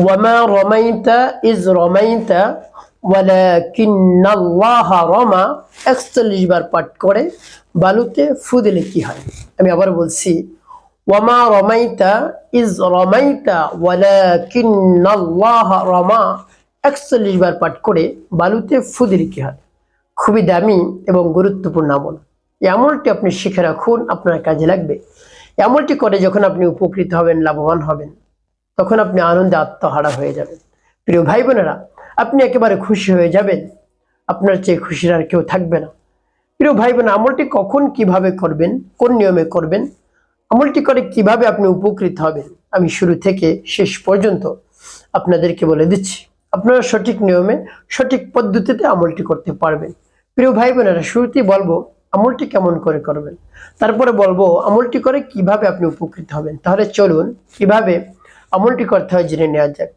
ওয়ামা রমাইতা ইজ রমাইতা ওয়ালাকিন্নাল্লাহা রমা একচল্লিশ বার পাঠ করে বালুতে ফু দিলে কি হয়? আমি আবার বলছি ওয়ামা রমাইতা ইজ রমাইতা ওয়ালাকিন্নাল্লাহা রমা একচল্লিশ বার পাঠ করে বালুতে ফু দিলে কি হয়? খুবই দামি এবং গুরুত্বপূর্ণ আমল। এই আমলটি আপনি শিখে রাখুন, আপনার কাজে লাগবে। আমলটি করে যখন আপনি উপকৃত হবেন, লাভবান হবেন। তখন আপনি আনন্দে আত্মহারা হয়ে যাবেন। প্রিয় ভাই বোনেরা আপনি একেবারে খুশি হয়ে যাবেন। আপনার চেয়ে খুশির আর কেউ থাকবে না। প্রিয় ভাই বোন আমলটি কখন কীভাবে করবেন? কোন নিয়মে করবেন? আমলটি করে কীভাবে আপনি উপকৃত হবেন? আমি শুরু থেকে শেষ পর্যন্ত আপনাদেরকে বলে দিচ্ছি। আপনারা সঠিক নিয়মে, সঠিক পদ্ধতিতে আমলটি করতে পারবেন। প্রিয় ভাই বোনেরা শুরুতেই বলব, আমলটি কেমন করে করবেন? তারপরে বলব, আমলটি করে কীভাবে আপনি উপকৃত হবেন? তাহলে চলুন, কীভাবে আমলটি করতে হয়, জেনে নেওয়া যাক।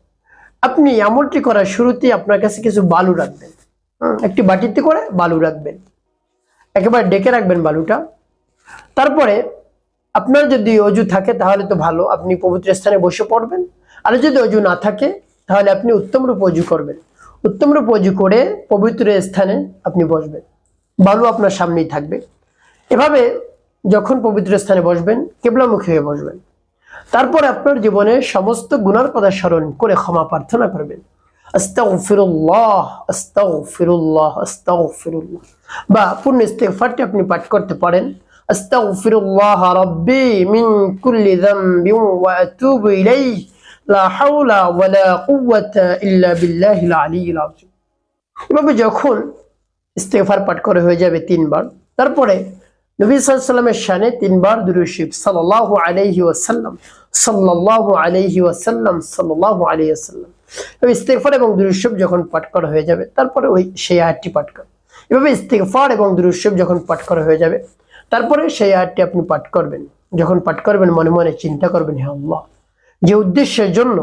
আপনি আমলটি করার শুরুতেই আপনার কাছে কিছু বালু রাখবেন। একটি বাটিতে করে বালু রাখবেন। একেবারে ডেকে রাখবেন বালুটা। তারপরে আপনার যদি অজু থাকে তাহলে তো ভালো, আপনি পবিত্র স্থানে বসে পড়বেন। আর যদি অজু না থাকে তাহলে আপনি উত্তম রূপ অজু করবেন। উত্তম রূপ অজু করে পবিত্র স্থানে আপনি বসবেন। বালু আপনার সামনেই থাকবে। এভাবে যখন পবিত্র স্থানে বসবেন, কেবলামুখী হয়ে বসবেন। তারপরে আপনার জীবনে সমস্ত গুনার কথা স্মরণ করে ক্ষমা প্রার্থনা করবেন। বা পূর্ণ আপনি পাঠ করতে পারেন। এভাবে যখন ইস্তেগফার পাঠ করে হয়ে যাবে তিনবার, তারপরে নবী সাল্লামের শানে তিনবার দুরুশিব সাল্লাল্লাহু আলাইহি ওয়াসাল্লাম, সাল্লাল্লাহু আলাইহি ওয়াসাল্লাম, সাল্লাল্লাহু আলাইহি ওয়াসাল্লাম। এভাবে ইস্তেগফার এবং দুরুশিব যখন পাঠ করা হয়ে যাবে, তারপরে ওই সেই আয়াতটি পাঠ কর এভাবে ইস্তেগফার এবং দুরুশিব যখন পাঠ করা হয়ে যাবে, তারপরে সেই আয়াতটি আপনি পাঠ করবেন। যখন পাঠ করবেন, মনে মনে চিন্তা করবেন, হে আল্লাহ, যে উদ্দেশ্যের জন্য,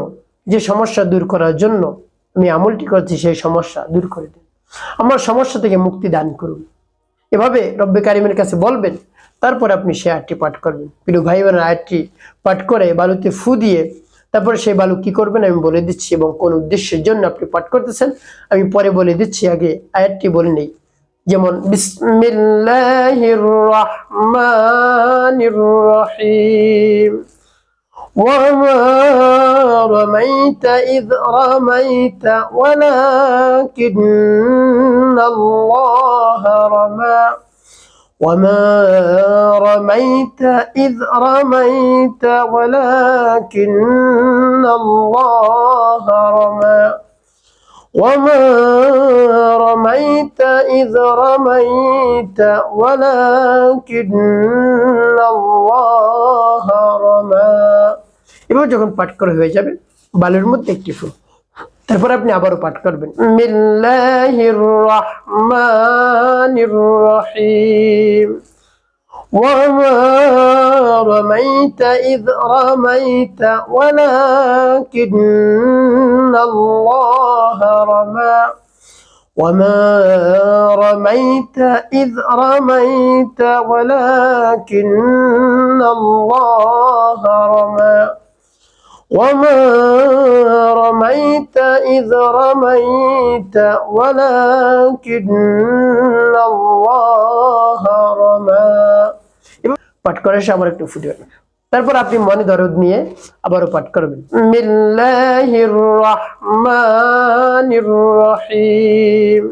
যে সমস্যা দূর করার জন্য আমি আমলটি করছি, সেই সমস্যা দূর করে দিন। আমার সমস্যা থেকে মুক্তি দান করুন। এভাবে রব্বে কারিমের কাছে বলবেন, তারপরে আপনি সে আয়টি পাঠ করবেন। পিলু ভাই বোন আয়টি পাঠ করে বালুতে ফু দিয়ে তারপরে সেই বালু কি করবেন আমি বলে দিচ্ছি এবং কোন উদ্দেশ্যের জন্য আপনি পাঠ করতেছেন, আমি পরে বলে দিচ্ছি, আগে আয়টি বলে নেই। যেমন, বিসমিল্লাহির রহমানির রহিম। ওয়া رميت إذ رميت ولكن الله رمى. وما رميت إذ رميت ولكن الله رمى. وما رميت إذ رميت ولكن الله رمى. এবার যখন পাঠ করে হয়ে যাবে বালের মধ্যে একটি ফুল তারপর আপনি আবারও পাঠ করবেন মিল্লাহির রহমানির রহিম وما رميت إذ رميت ولكن الله رمى وما رميت إذ رميت ولكن الله رمى وما رميت إذ رميت ولكن الله رمى পাঠ করে এসে আবার একটু ফুটে তারপর আপনি মনে দরদ নিয়ে আবারও পাঠ করবেন মিল্লাহির রহমানির রহিম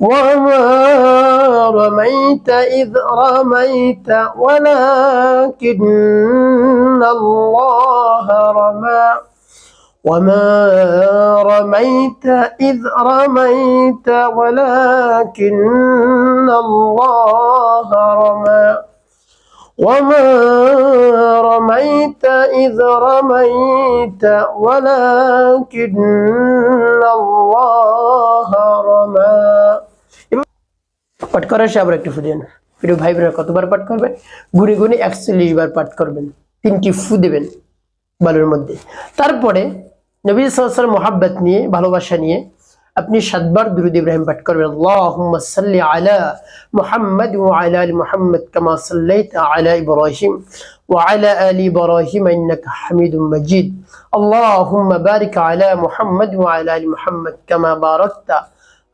وما رميت إذ رميت ولكن الله رمى وما رميت إذ رميت ولكن الله رمى وما رميت إذ رميت ولكن الله رمى পাঠ করার সে আবার একটু ফুদিয়ে না প্রিয় ভাই বোনেরা কতবার পাঠ করবেন গুনে গুনে একচল্লিশ বার পাঠ করবেন, তিনটি ফু দেবেন বালুর মধ্যে। তারপরে নবী সাল মোহাব্বত নিয়ে, ভালোবাসা নিয়ে আপনি সাতবার দুরুদ ইব্রাহিম পাঠ করবেন। আল্লাহুম্মা সাল্লি আলা মুহাম্মাদ ওয়া আলা আলি মুহাম্মাদ কামা সাল্লাইতা আলা ইব্রাহিম ওয়া আলা আলি ইব্রাহিম হামিদুম মাজিদ। আল্লাহুম্মা বারিক আলা মুহাম্মাদ ওয়া আলা কামা বারাকতা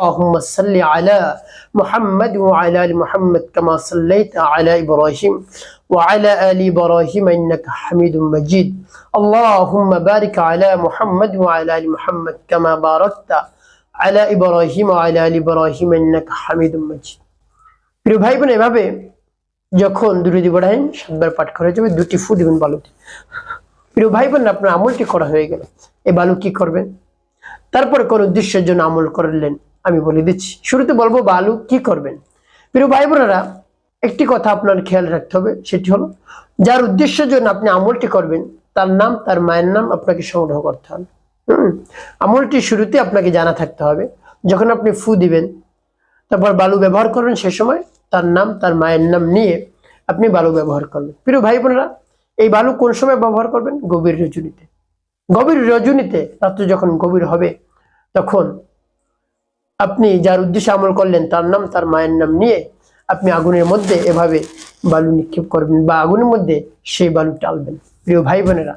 اللهم صل على محمد وعلى آل محمد كما صليت على إبراهيم وعلى آل إبراهيم إنك حميد مجيد اللهم بارك على محمد وعلى آل محمد كما باركت على إبراهيم وعلى آل إبراهيم إنك حميد مجيد প্রিয় ভাই বোন এভাবে যখন দুরুদ ইব্রাহিম সাতবার পাঠ করা যাবে দুটি ফু দিবেন বালুতে প্রিয় ভাই বোন আপনার আমলটি করা হয়ে গেল এই বালু কি করবেন তারপরে কোন উদ্দেশ্যের জন্য আমল করলেন আমি বলে দিচ্ছি। শুরুতে বলব, বালু কি করবেন? প্রিয় ভাই বোনেরা, একটি কথা আপনার খেয়াল রাখতে হবে, সেটি হলো, যার উদ্দেশ্যের জন্য আপনি আমলটি করবেন, তার নাম, তার মায়ের নাম আপনাকে সংগ্রহ করতে হবে। আমলটি শুরুতে আপনাকে জানা থাকতে হবে, যখন আপনি ফু দিবেন, তারপর বালু ব্যবহার করবেন সে সময়, তার নাম, তার মায়ের নাম নিয়ে আপনি বালু ব্যবহার করবেন। প্রিয় ভাই বোনেরা, এই বালু কোন সময় ব্যবহার করবেন? গভীর রজনীতে। গভীর রজনীতে, রাত্রে যখন গভীর হবে, তখন আপনি যার উদ্দেশ্যে আমল করলেন, তার নাম, তার মায়ের নাম নিয়ে আপনি আগুনের মধ্যে এভাবে বালু নিক্ষেপ করবেন বা আগুনের মধ্যে সেই বালু টালবেন। প্রিয় ভাই বোনেরা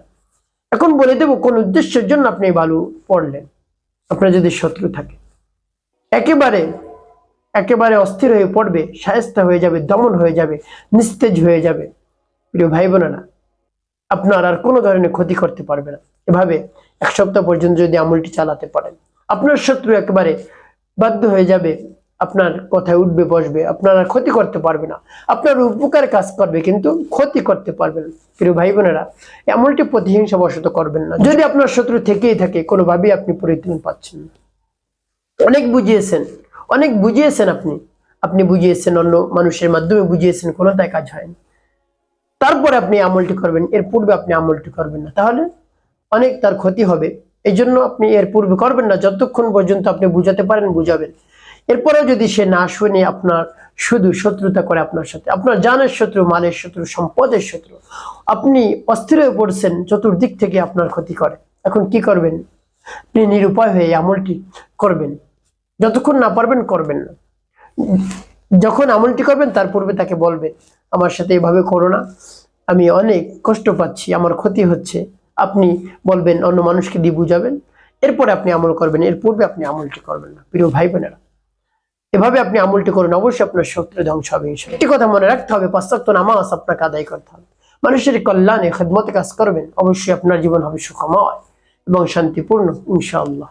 এখন বলে দেব কোন উদ্দেশ্যের জন্য আপনি বালু পড়লেন। আপনার যদি শত্রু থাকে, একেবারে একেবারে অস্থির হয়ে পড়বে, সায়স্তা হয়ে যাবে, দমন হয়ে যাবে, নিস্তেজ হয়ে যাবে। প্রিয় ভাই বোনেরা আপনার আর কোনো ধরনের ক্ষতি করতে পারবে না। এভাবে এক সপ্তাহ পর্যন্ত যদি আমলটি চালাতে পারেন, আপনার শত্রু একেবারে বাধ্য হয়ে যাবে, আপনার কথায় উঠবে, বসবে, আপনার ক্ষতি করতে পারবে না। আপনার উপকার কাজ করবে, কিন্তু ক্ষতি করতে পারবে না। প্রিয় ভাই বোনেরা এমনটি প্রতিহিংসা বশত করবেন না। যদি আপনার শত্রু থেকেই থাকে, কোনোভাবেই আপনি পরিত্রাণ পাচ্ছেন না। অনেক বুঝিয়েছেন অনেক বুঝিয়েছেন আপনি। আপনি বুঝিয়েছেন, অন্য মানুষের মাধ্যমে বুঝিয়েছেন, কোনোটাই কাজ হয়নি তারপরে আপনি আমলটি করবেন, এর পূর্বে আপনি আমলটি করবেন না। তাহলে অনেক তার ক্ষতি হবে। এই জন্য আপনি এর পূর্বে করবেন না। যতক্ষণ পর্যন্ত আপনি বুঝাতে পারেন, বুঝাবেন। এরপরেও যদি সে না শুনে আপনার শুধু শত্রুতা করে আপনার সাথে, আপনার জানের শত্রু, মালের শত্রু, সম্পদের শত্রু, আপনি অস্থির হয়ে পড়ছেন, চতুর্দিক থেকে আপনার ক্ষতি করে। এখন কি করবেন? আপনি নিরুপায় হয়ে আমলটি করবেন। যতক্ষণ না পারবেন, করবেন না। যখন আমলটি করবেন, তার পূর্বে তাকে বলবেন, আমার সাথে এভাবে করো না। আমি অনেক কষ্ট পাচ্ছি, আমার ক্ষতি হচ্ছে। আপনি বলবেন, অন্য মানুষকে দিয়ে বুঝাবেন। এরপরে আপনি আমল করবেন, এর পূর্বে আপনি আমলটি করবেন না। প্রিয় ভাই বোনেরা, এভাবে আপনি আমলটি করুন, অবশ্যই আপনার শত্রু ধ্বংস হবে। একটি কথা মনে রাখতে হবে পাশ্চাত্য নামাজ আপনাকে আদায় করতে হবে। মানুষের কল্যাণে, খেদমতে কাজ করবেন, অবশ্যই আপনার জীবন হবে সুখময় এবং শান্তিপূর্ণ, ইনশাআল্লাহ।